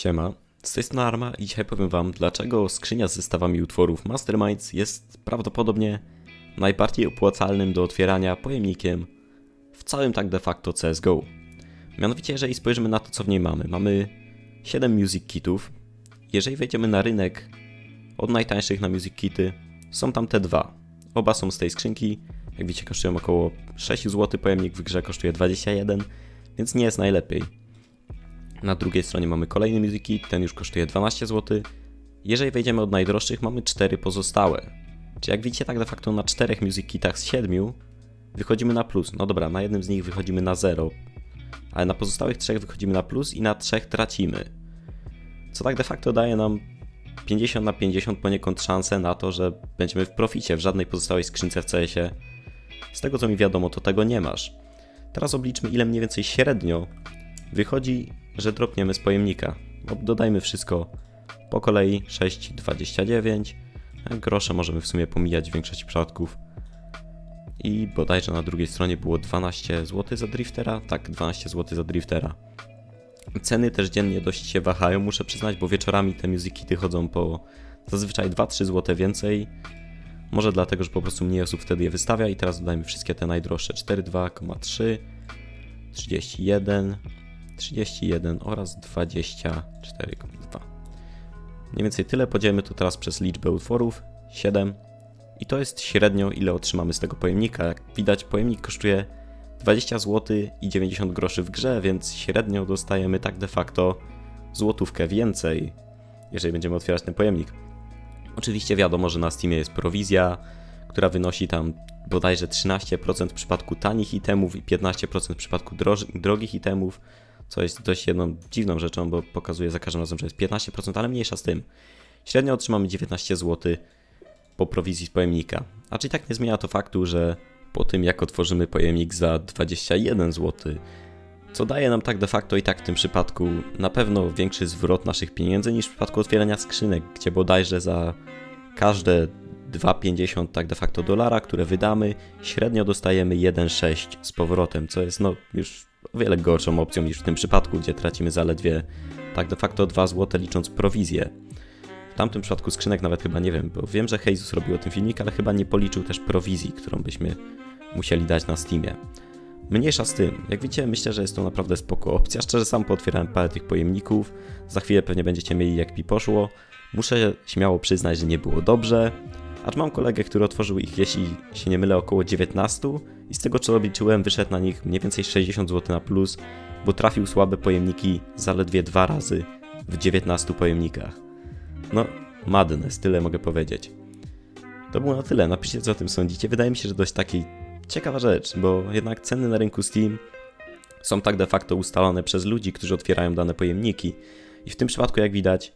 Siema, z tej strony Arma i dzisiaj powiem wam, dlaczego skrzynia z zestawami utworów Masterminds jest prawdopodobnie najbardziej opłacalnym do otwierania pojemnikiem w całym tak de facto CSGO. Mianowicie, jeżeli spojrzymy na to, co w niej mamy, mamy 7 music kitów. Jeżeli wejdziemy na rynek od najtańszych na music kity, są tam te dwa. Oba są z tej skrzynki, jak widzicie kosztują około 6 zł, pojemnik w grze kosztuje 21, więc nie jest najlepiej. Na drugiej stronie mamy kolejny Music Kit, ten już kosztuje 12 zł. Jeżeli wejdziemy od najdroższych, mamy 4 pozostałe. Czy jak widzicie, tak de facto na 4 Music Kitach z 7 wychodzimy na plus. No dobra, na jednym z nich wychodzimy na 0, ale na pozostałych trzech wychodzimy na plus i na trzech tracimy. Co tak de facto daje nam 50 na 50 poniekąd szansę na to, że będziemy w proficie w żadnej pozostałej skrzynce w CS-ie. Z tego co mi wiadomo, to tego nie masz. Teraz obliczmy, ile mniej więcej średnio wychodzi, że dropniemy z pojemnika. Dodajmy wszystko po kolei 6,29. Grosze możemy w sumie pomijać w większości przypadków. I bodajże na drugiej stronie było 12 zł za driftera. Tak, 12 zł za driftera. Ceny też dziennie dość się wahają, muszę przyznać, bo wieczorami te kity chodzą po zazwyczaj 2-3 zł więcej. Może dlatego, że po prostu mniej osób wtedy je wystawia i teraz dodajmy wszystkie te najdroższe 4,2,3 31 31 oraz 24,2. Mniej więcej tyle podzielmy to teraz przez liczbę utworów 7 i to jest średnio ile otrzymamy z tego pojemnika. Jak widać pojemnik kosztuje 20 zł i 90 groszy w grze, więc średnio dostajemy tak de facto złotówkę więcej, jeżeli będziemy otwierać ten pojemnik. Oczywiście wiadomo, że na Steamie jest prowizja, która wynosi tam bodajże 13% w przypadku tanich itemów i 15% w przypadku drogich itemów, co jest dość jedną dziwną rzeczą, bo pokazuje za każdym razem, że jest 15%, ale mniejsza z tym. Średnio otrzymamy 19 zł po prowizji z pojemnika. A czy tak nie zmienia to faktu, że po tym jak otworzymy pojemnik za 21 zł, co daje nam tak de facto i tak w tym przypadku na pewno większy zwrot naszych pieniędzy niż w przypadku otwierania skrzynek, gdzie bodajże za każde 2,50 tak de facto dolara, które wydamy, średnio dostajemy 1,6 z powrotem, co jest no już o wiele gorszą opcją niż w tym przypadku, gdzie tracimy zaledwie tak de facto 2 zł licząc prowizję. W tamtym przypadku skrzynek nawet chyba nie wiem, bo wiem, że Jesus robił o tym filmik, ale chyba nie policzył też prowizji, którą byśmy musieli dać na Steamie. Mniejsza z tym. Jak widzicie, myślę, że jest to naprawdę spoko opcja. Szczerze sam pootwierałem parę tych pojemników. Za chwilę pewnie będziecie mieli jak mi poszło. Muszę śmiało przyznać, że nie było dobrze. Acz mam kolegę, który otworzył ich, jeśli się nie mylę, około 19 i z tego co obliczyłem, wyszedł na nich mniej więcej 60 zł na plus, bo trafił słabe pojemniki zaledwie dwa razy w 19 pojemnikach. No, madness, tyle mogę powiedzieć. To było na tyle, napiszcie co o tym sądzicie. Wydaje mi się, że dość taki ciekawa rzecz, bo jednak ceny na rynku Steam są tak de facto ustalone przez ludzi, którzy otwierają dane pojemniki. I w tym przypadku, jak widać,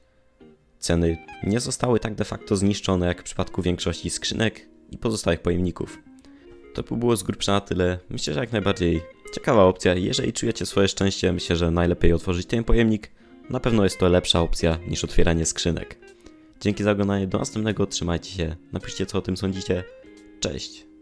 ceny nie zostały tak de facto zniszczone jak w przypadku większości skrzynek i pozostałych pojemników. To by było z grubsza na tyle. Myślę, że jak najbardziej ciekawa opcja. Jeżeli czujecie swoje szczęście, myślę, że najlepiej otworzyć ten pojemnik. Na pewno jest to lepsza opcja niż otwieranie skrzynek. Dzięki za oglądanie, do następnego, trzymajcie się, napiszcie co o tym sądzicie. Cześć!